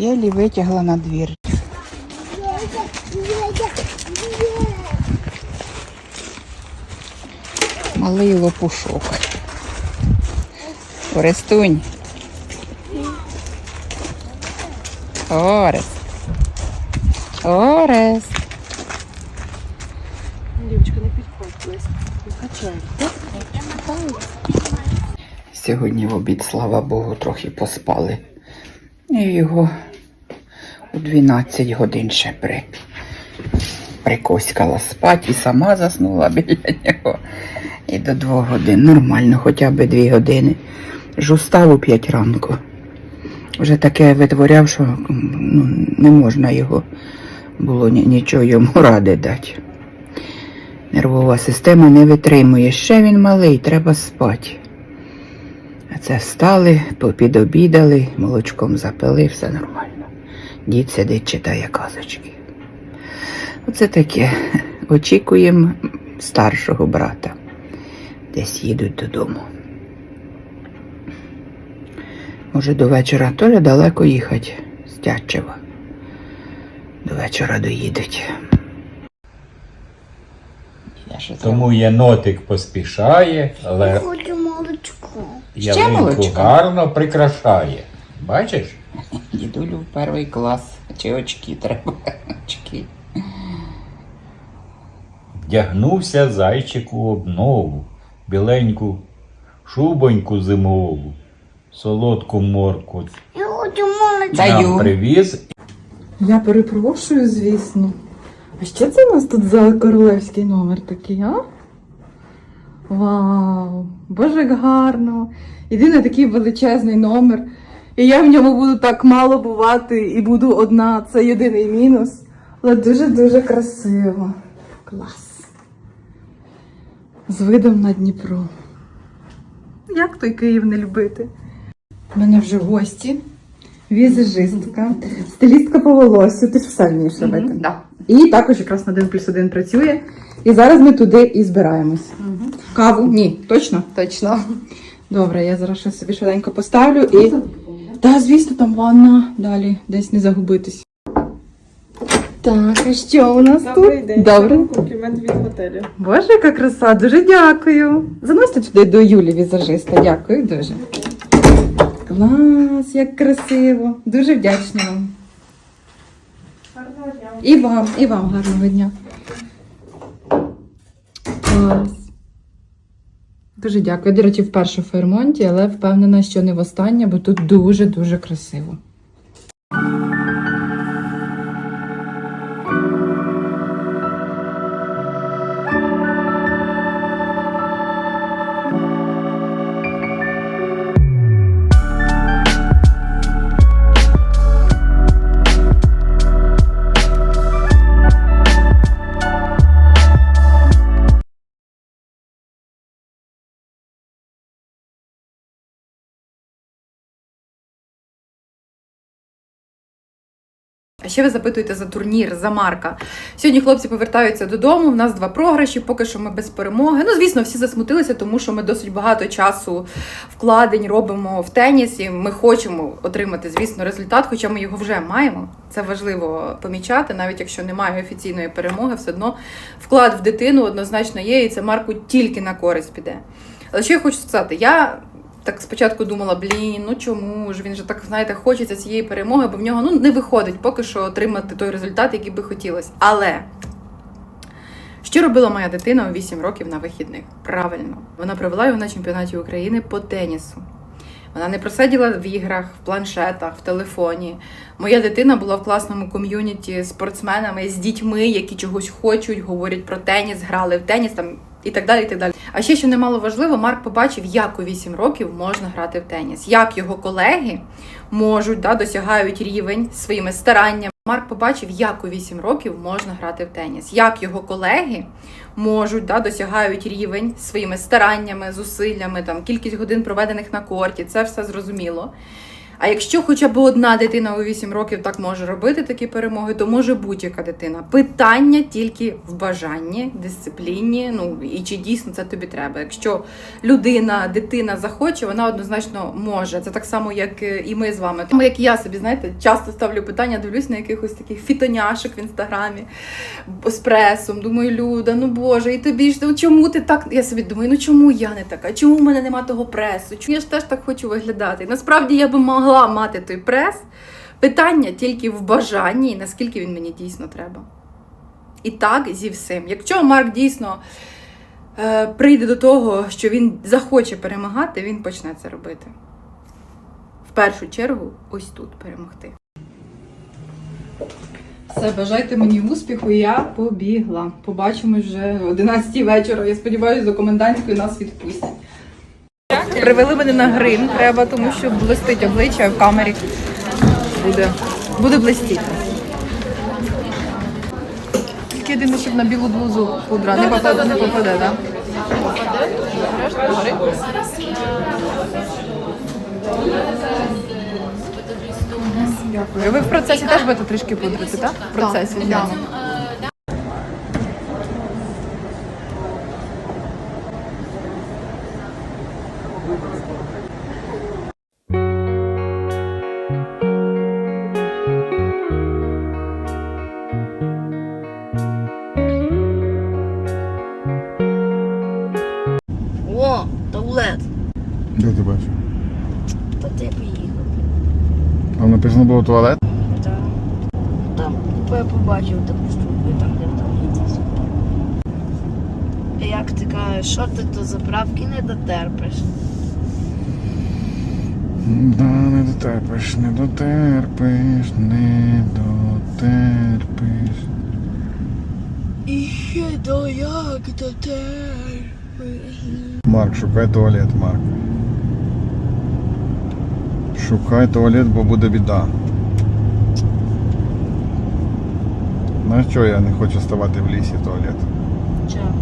Єлі витягла на двір. Малий лопушок. Орестунь. Орест. Орест. Дівчинка, не підходь. Не. Сьогодні в обід, слава Богу, трохи поспали. І його у 12 годин ще при... прикоськала спать і сама заснула біля нього. І до 2 годин. Нормально, хоча б 2 години. Ж устав у 5 ранку. Вже таке витворяв, що ну, не можна його було ні- нічого йому ради дати. Нервова система не витримує. Ще він малий, треба спати. А це встали, попідобідали, молочком запили, все нормально. Дід сидить, читає казочки. Оце таке. Очікуємо старшого брата. Десь їдуть додому. Може, до вечора Толя далеко їхати з Тячева. До вечора доїдуть. Я ще Тому єнотик поспішає, але Хочу молочко. ялинку молочка? гарно прикрашає. Бачиш? Дідулю в перший клас. Чи очки треба? Очки. Вдягнувся зайчик у обнову, біленьку шубоньку зимову, солодку морку Я. Даю. нам привіз. Я перепрошую, звісно. А що це у нас тут за королевський номер такий, а? Вау! Боже, як гарно! Єдиний такий величезний номер. І я в ньому буду так мало бувати і буду одна. Це єдиний мінус. Але дуже-дуже красиво. Клас. З видом на Дніпро. Як той Київ не любити? У мене вже гості. Візажистка, стилістка по волосю, ти ж все вмієш робити. Да. І також якраз на 1 плюс 1 працює. І зараз ми туди і збираємось. Каву? Ні, точно? Точно. Добре, я зараз собі швиденько поставлю і. Так, звісно, там ванна. Далі десь не загубитись. Так, а що у нас тут? день. Добре. Комплімент від готелю. Боже, яка краса, дуже дякую. Заносьте туди до Юлі візажиста. Дякую дуже. Клас, як красиво. Дуже вдячна вам. Гарного дня. І вам, і вам гарного дня. Клас. Дуже дякую. До речі, вперше в Фейрмонті, але впевнена, що не востаннє, бо тут дуже-дуже красиво. Ще ви запитуєте за турнір, за Марка. Сьогодні хлопці повертаються додому. У нас два програші, поки що ми без перемоги. Ну, звісно, всі засмутилися, тому що ми досить багато часу вкладень робимо в теніс, і ми хочемо отримати, звісно, результат, хоча ми його вже маємо. Це важливо помічати, навіть якщо немає офіційної перемоги, все одно вклад в дитину однозначно є, і це Марку тільки на користь піде. Але що я хочу сказати, я так спочатку думала, блін, ну чому ж він же так, знаєте, хочеться цієї перемоги, бо в нього ну, не виходить поки що отримати той результат, який би хотілося. Але що робила моя дитина у 8 років на вихідних? Правильно, вона провела його на чемпіонаті України по тенісу. Вона не просиділа в іграх, в планшетах, в телефоні. Моя дитина була в класному ком'юніті з спортсменами, з дітьми, які чогось хочуть, говорять про теніс, грали в теніс там і так далі. і так далі. А ще що немало важливо, Марк побачив, як у 8 років можна грати в теніс, як його колеги можуть да, досягають рівень своїми стараннями. Марк побачив, як у 8 років можна грати в теніс, як його колеги можуть да, досягають рівень своїми стараннями, зусиллями, там кількість годин проведених на корті. Це все зрозуміло. А якщо хоча б одна дитина у 8 років так може робити такі перемоги, то може будь-яка дитина. Питання тільки в бажанні, дисципліні. Ну і чи дійсно це тобі треба. Якщо людина, дитина захоче, вона однозначно може. Це так само, як е, і ми з вами. Тому як я собі, знаєте, часто ставлю питання, дивлюсь на якихось таких фітоняшок в інстаграмі з пресом. Думаю, Люда, ну боже, і тобі ж ну чому ти так? Я собі думаю, ну чому я не така? Чому в мене нема того пресу? Чому я ж теж так хочу виглядати? Насправді я би могла мати той прес. Питання тільки в бажанні, і наскільки він мені дійсно треба. І так зі всім. Якщо Марк дійсно е, прийде до того, що він захоче перемагати, він почне це робити. В першу чергу, ось тут перемогти. Все, бажайте мені успіху, я побігла. Побачимось вже о 11 вечора. Я сподіваюся, до комендантської нас відпустять. Привели мене на грим, треба, тому що блистить обличчя в камері. Буде, буде блистіти. Тільки єдине, щоб на білу блузу пудра не попаде, не попаде, так? Дякую. Ви в процесі теж будете трішки пудрити, так? В процесі зйомок. Написано було туалет. Так. Там я побачив таку штуку, там де там якісь. Як ти кажеш, що ти до заправки не дотерпиш? Да, не дотерпиш, не дотерпиш, не дотерпиш. І ще до як дотерпиш? Марк, шукай туалет, Марк. Шукай туалет, бо буде біда. Знаєш, що я не хочу ставати в лісі туалет? Чого?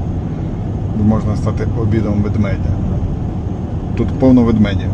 Можна стати обідом ведмедя. Тут повно ведмедів.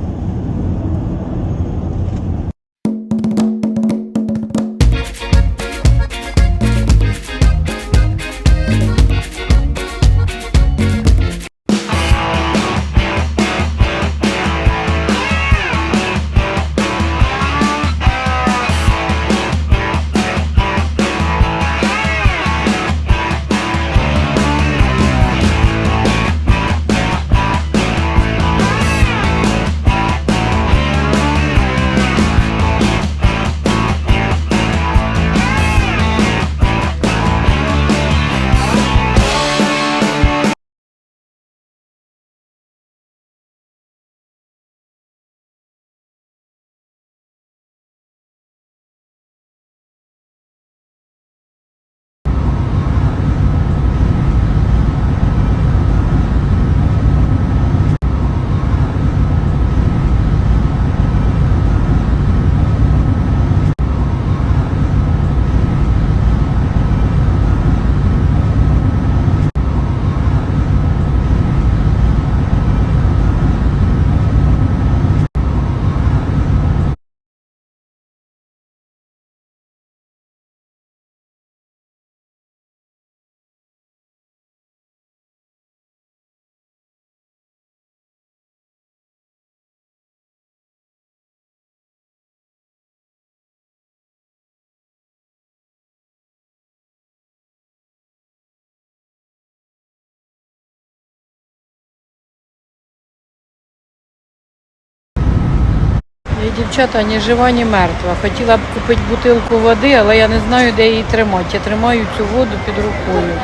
Дівчата, ні жива, ні мертва. Хотіла б купити бутилку води, але я не знаю, де її тримати. Я тримаю цю воду під рукою.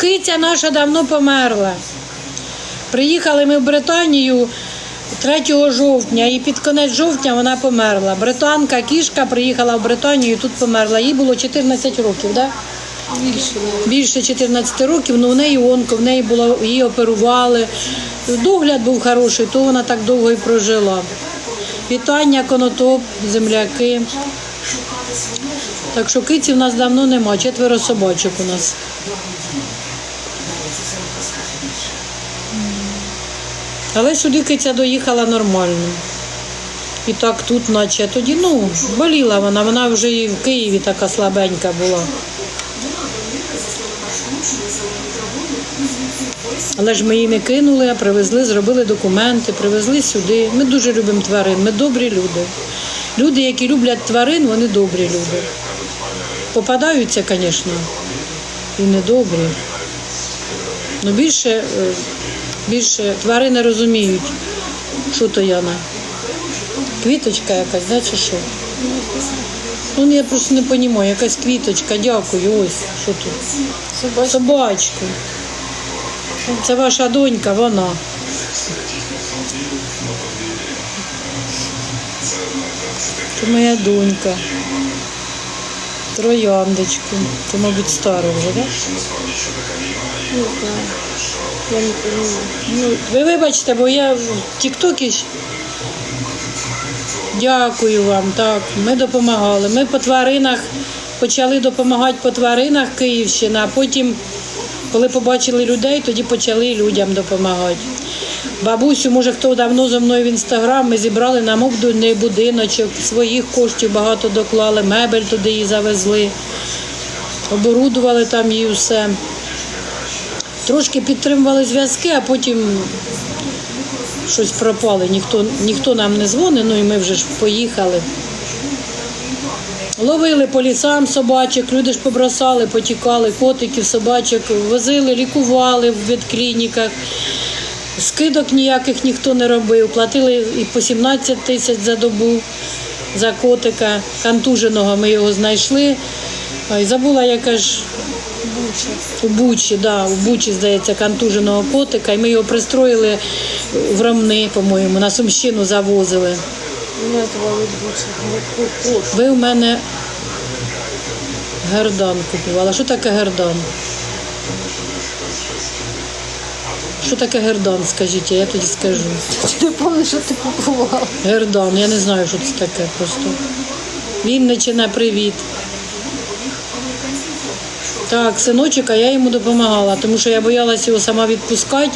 Киця наша давно померла. Приїхали ми в Британію 3 жовтня, і під кінець жовтня вона померла. Британка, кішка приїхала в Британію, і тут померла. Їй було 14 років, да? Більше 14 років, але в неї онко, в неї було, її оперували. Догляд був хороший, то вона так довго і прожила. Вітання, конотоп, земляки. Так що киці в нас давно нема, четверо собачок у нас. Але сюди киця доїхала нормально. І так тут, наче тоді, ну, боліла вона, вона вже і в Києві така слабенька була. Але ж ми її не кинули, а привезли, зробили документи, привезли сюди. Ми дуже любимо тварин, ми добрі люди. Люди, які люблять тварин, вони добрі люди. Попадаються, звісно, і недобрі. Ну більше, е, більше тварини розуміють, що то Яна. Квіточка якась, да, чи що? Ну, я просто не розумію, якась квіточка, дякую, ось, що тут. Собачка. Це ваша донька, вона. Це моя донька. Трояндочку. Це, мабуть, стара вже, так? Я не розумію. Ну, ви вибачте, бо я в Тіктокі. Дякую вам. Так, ми допомагали. Ми по тваринах почали допомагати по тваринах Київщини, а потім, коли побачили людей, тоді почали людям допомагати. Бабусю, може, хто давно зі мною в інстаграм, ми зібрали на мобільний будиночок, своїх коштів багато доклали, мебель туди її завезли, оборудували там її все. Трошки підтримували зв'язки, а потім щось пропали. Ніхто, ніхто нам не дзвонить, ну і ми вже ж поїхали. Ловили по лісам собачок, люди ж побросали, потікали, котиків, собачок, возили, лікували в ветклініках. Скидок ніяких ніхто не робив. Платили і по 17 тисяч за добу за котика. Контуженого ми його знайшли. Ой, забула, яка ж у Бучі, да, у Бучі, здається, контуженого котика. І ми його пристроїли в Ромни, по-моєму, на Сумщину завозили. Мене звали Буча. Ви у мене гердан купували. Що таке гердан? Що таке гердан, скажіть, я тоді скажу. Ти не пам'ятаєш, що ти купував? Гердан, я не знаю, що це таке просто. Вінничина, привіт. Так, синочок, а я йому допомагала, тому що я боялася його сама відпускати.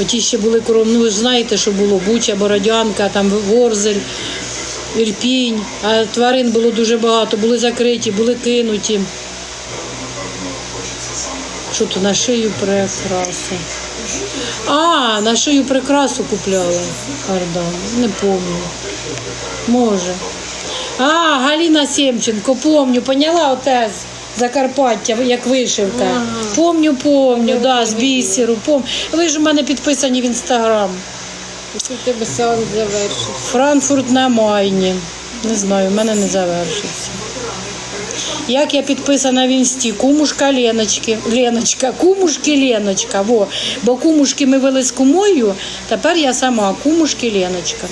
Оті ще були коров, ну ви ж знаєте, що було Буча, Бородянка, там Ворзель, Ірпінь. А тварин було дуже багато, були закриті, були кинуті. Що то на шию прикраси? А, на шию прикрасу купляла. Ардан, не пам'ятаю. Може. А, Галіна Семченко, помню, поняла отець Закарпаття, як вишивка. Помню, помню, да, з бісеру, помню. Ви ж у мене підписані в інстаграм. Тебе сеанс завершився? Франкфурт на Майні. Не знаю, в мене не завершився. Як я підписана в інсті, кумушка Леночки, Леночка, кумушки Леночка. Во. Бо кумушки ми вели з кумою, тепер я сама, кумушки Леночка.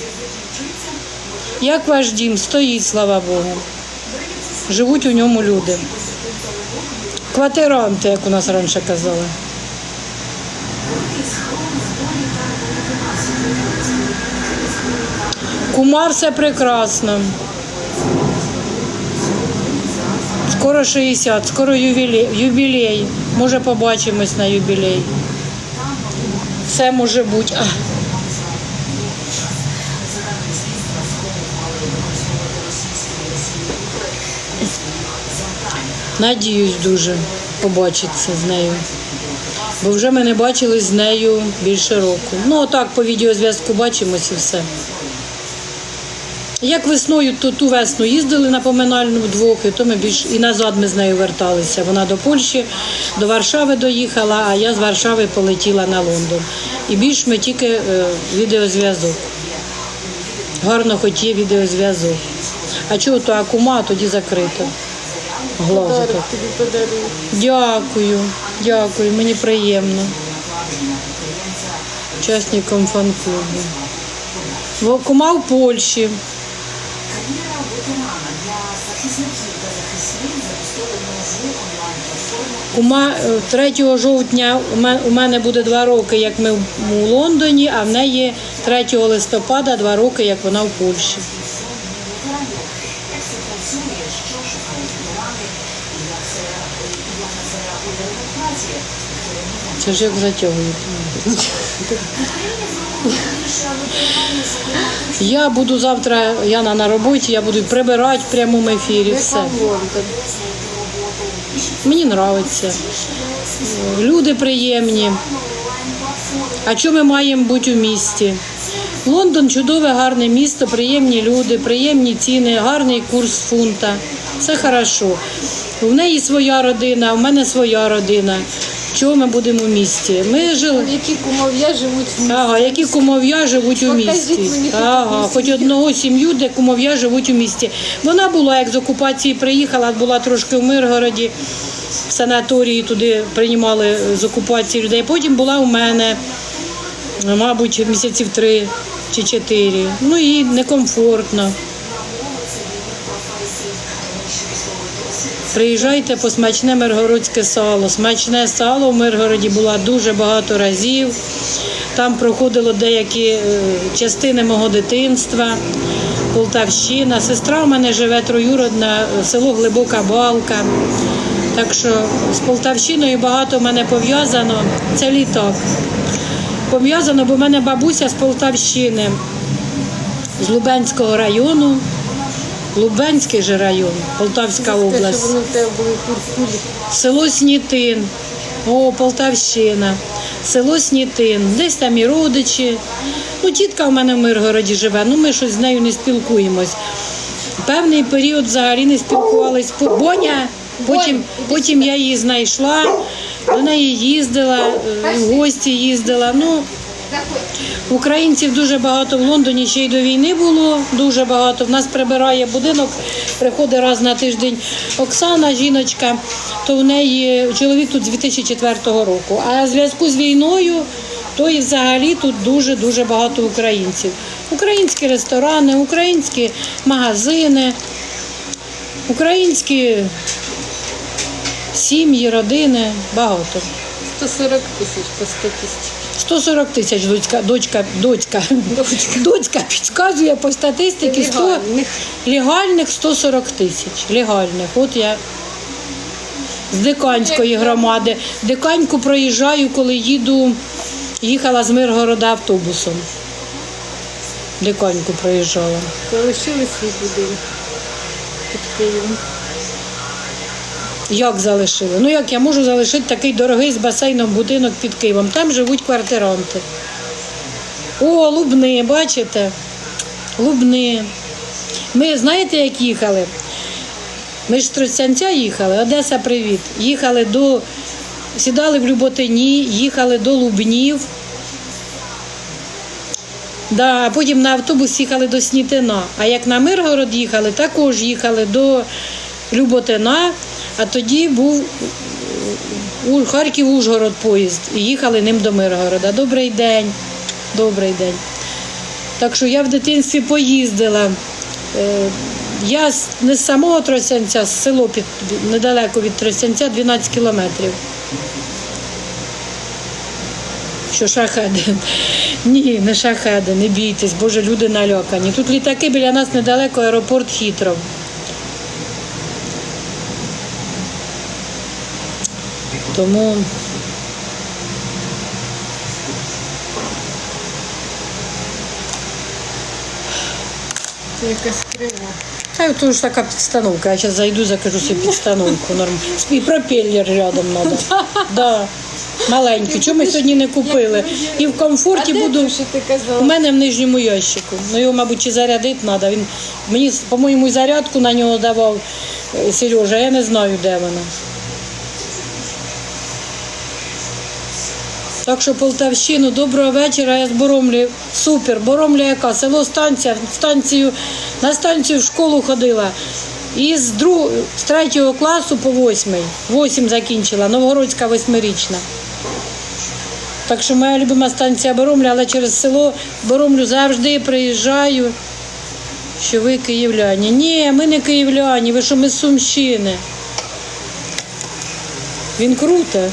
Як ваш дім стоїть, слава Богу. Живуть у ньому люди. Квартиранти, як у нас раніше казали. Кума все прекрасно. Скоро 60, скоро ювілей. ювілей. Може побачимось на ювілей. Все може бути. Надіюсь дуже побачитися з нею. Бо вже ми не бачились з нею більше року. Ну, отак по відеозв'язку бачимось і все. Як весною, то ту весну їздили на поминальну вдвох, і то ми більш і назад ми з нею верталися. Вона до Польщі, до Варшави доїхала, а я з Варшави полетіла на Лондон. І більш ми тільки е, відеозв'язок. Гарно хоч є відеозв'язок. А чого то акума, а тоді закрито. Тобі подарую. Дякую, дякую, мені приємно. Учасником фан-клубу. Кума в Польщі. У ма- е, 3 жовтня у мене буде два роки, як ми у Лондоні, а в неї 3 листопада два роки, як вона в Польщі. Як затягують. Я буду завтра, Яна на роботі, я буду прибирати в прямому ефірі. Все. Мені подобається. Люди приємні. А що ми маємо бути у місті? Лондон чудове, гарне місто, приємні люди, приємні ціни, гарний курс фунта. Все хорошо. У неї своя родина, у мене своя родина. Чого ми будемо в місті? Ми жили. Які кумов'я живуть в Ага, які кумов'я живуть у місті. мені Ага, хоч одного сім'ю, де кумов'я живуть у місті. Вона була, як з окупації приїхала, була трошки в Миргороді, в санаторії туди приймали з окупації людей. Потім була у мене, мабуть, місяців три чи чотири. Ну і некомфортно. Приїжджайте по смачне миргородське сало. Смачне сало в Миргороді було дуже багато разів. Там проходило деякі е, частини мого дитинства, Полтавщина. Сестра в мене живе троюродна, е, село Глибока Балка. Так що з Полтавщиною багато в мене пов'язано. Це літак. Пов'язано, бо в мене бабуся з Полтавщини, з Лубенського району. Лубенський же район, Полтавська область. Село Снітин, о, Полтавщина, село Снітин, десь там і родичі. Ну, тітка в мене в Миргороді живе, ну ми щось з нею не спілкуємось. Певний період взагалі не спілкувались. Боня, потім, потім я її знайшла, до неї їздила, е, в гості їздила. Ну, Українців дуже багато в Лондоні ще й до війни було. Дуже багато. В нас прибирає будинок, приходить раз на тиждень Оксана, жіночка, то в неї чоловік тут з 2004 року. А в зв'язку з війною, то і взагалі тут дуже-дуже багато українців. Українські ресторани, українські магазини, українські сім'ї, родини, багато. 140 тисяч по статистиці. 140 тисяч дочка, дочка, дочка, дочка підказує по статистиці 100, Легальних. легальних 140 тисяч. Легальних. От я з Диканської громади. Диканьку проїжджаю, коли їду, їхала з Миргорода автобусом. Диканьку проїжджала. Залишили свій будинок під Києвом. Як залишили? Ну як я можу залишити такий дорогий з басейном будинок під Києвом? Там живуть квартиранти. О, Лубни, бачите? Лубни. Ми знаєте, як їхали? Ми ж з Тростянця їхали, Одеса, привіт. Їхали до, сідали в Люботині, їхали до Лубнів. Да, а потім на автобус їхали до Снітина. А як на Миргород їхали, також їхали до Люботина, а тоді був Харків-Ужгород поїзд. І їхали ним до Миргорода. Добрий день. Добрий день. Так що я в дитинстві поїздила. Е, Я не з самого Тростянця, з село під, недалеко від Тростянця, 12 кілометрів. Що шахеди? Ні, не шахеди, не бійтесь, боже, люди налякані. Тут літаки біля нас недалеко, аеропорт Хітров. Тому Це якась крива. Та то ж така підстановка. Я зараз зайду, закажу собі підстановку. Норм. І пропеллер рядом треба. Да. Маленький. Чого ми сьогодні не купили? І в комфорті буду. У мене в нижньому ящику. Ну його, мабуть, чи зарядити треба. Він мені, по-моєму, зарядку на нього давав е, Сережа, я не знаю, де вона. Так що Полтавщину, доброго вечора, я з Боромлі. Супер. Боромля яка? Село станція. Станцію, на станцію в школу ходила. І з, друг, з третього класу по восьмий. Восім закінчила, Новгородська восьмирічна. Так що моя любима станція Боромля, але через село Боромлю завжди приїжджаю. Що ви київляні? Ні, ми не київляні, ви що ми з Сумщини. Він круто.